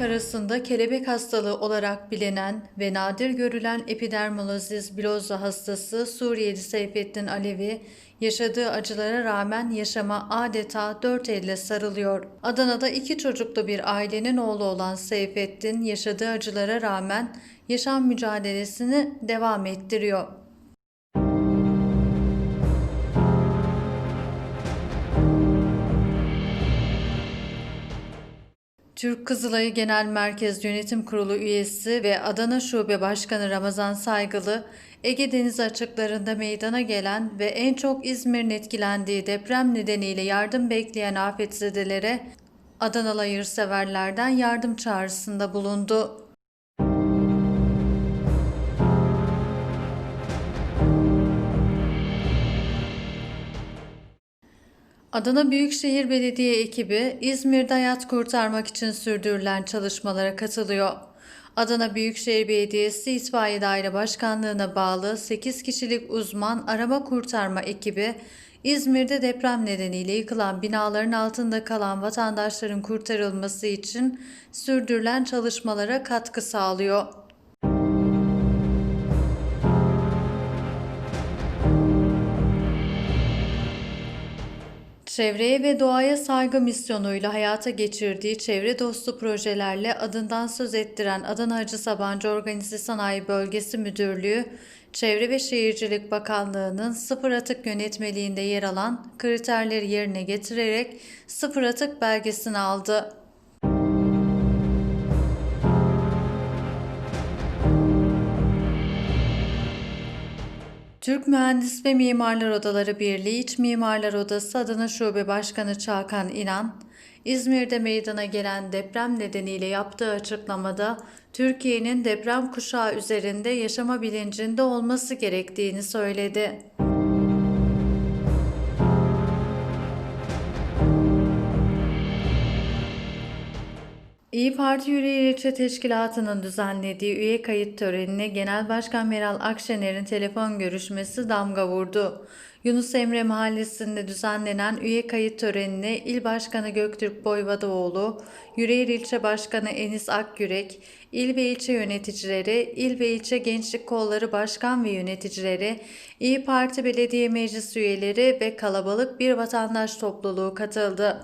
arasında kelebek hastalığı olarak bilinen ve nadir görülen epidermolozis biloza hastası Suriyeli Seyfettin Alevi, yaşadığı acılara rağmen yaşama adeta dört elle sarılıyor. Adana'da iki çocuklu bir ailenin oğlu olan Seyfettin, yaşadığı acılara rağmen yaşam mücadelesini devam ettiriyor. Türk Kızılayı Genel Merkez Yönetim Kurulu üyesi ve Adana Şube Başkanı Ramazan Saygılı, Ege Denizi açıklarında meydana gelen ve en çok İzmir'in etkilendiği deprem nedeniyle yardım bekleyen afetzedelere Adanalı hayırseverlerden yardım çağrısında bulundu. Adana Büyükşehir Belediye ekibi İzmir'de hayat kurtarmak için sürdürülen çalışmalara katılıyor. Adana Büyükşehir Belediyesi İtfaiye Daire Başkanlığı'na bağlı 8 kişilik uzman arama kurtarma ekibi İzmir'de deprem nedeniyle yıkılan binaların altında kalan vatandaşların kurtarılması için sürdürülen çalışmalara katkı sağlıyor. Çevreye ve doğaya saygı misyonuyla hayata geçirdiği çevre dostu projelerle adından söz ettiren Adana Hacı Sabancı Organize Sanayi Bölgesi Müdürlüğü, Çevre ve Şehircilik Bakanlığı'nın sıfır atık yönetmeliğinde yer alan kriterleri yerine getirerek sıfır atık belgesini aldı. Türk Mühendis ve Mimarlar Odaları Birliği İç Mimarlar Odası Adana Şube Başkanı Çakan İnan, İzmir'de meydana gelen deprem nedeniyle yaptığı açıklamada Türkiye'nin deprem kuşağı üzerinde yaşama bilincinde olması gerektiğini söyledi. İyi Parti Yüreğir İlçe Teşkilatı'nın düzenlediği üye kayıt törenine Genel Başkan Meral Akşener'in telefon görüşmesi damga vurdu. Yunus Emre Mahallesi'nde düzenlenen üye kayıt törenine İl Başkanı Göktürk Boyvadoğlu, Yüreğir İlçe Başkanı Enis Akgürek, il ve ilçe yöneticileri, il ve ilçe gençlik kolları başkan ve yöneticileri, İyi Parti Belediye Meclis üyeleri ve kalabalık bir vatandaş topluluğu katıldı.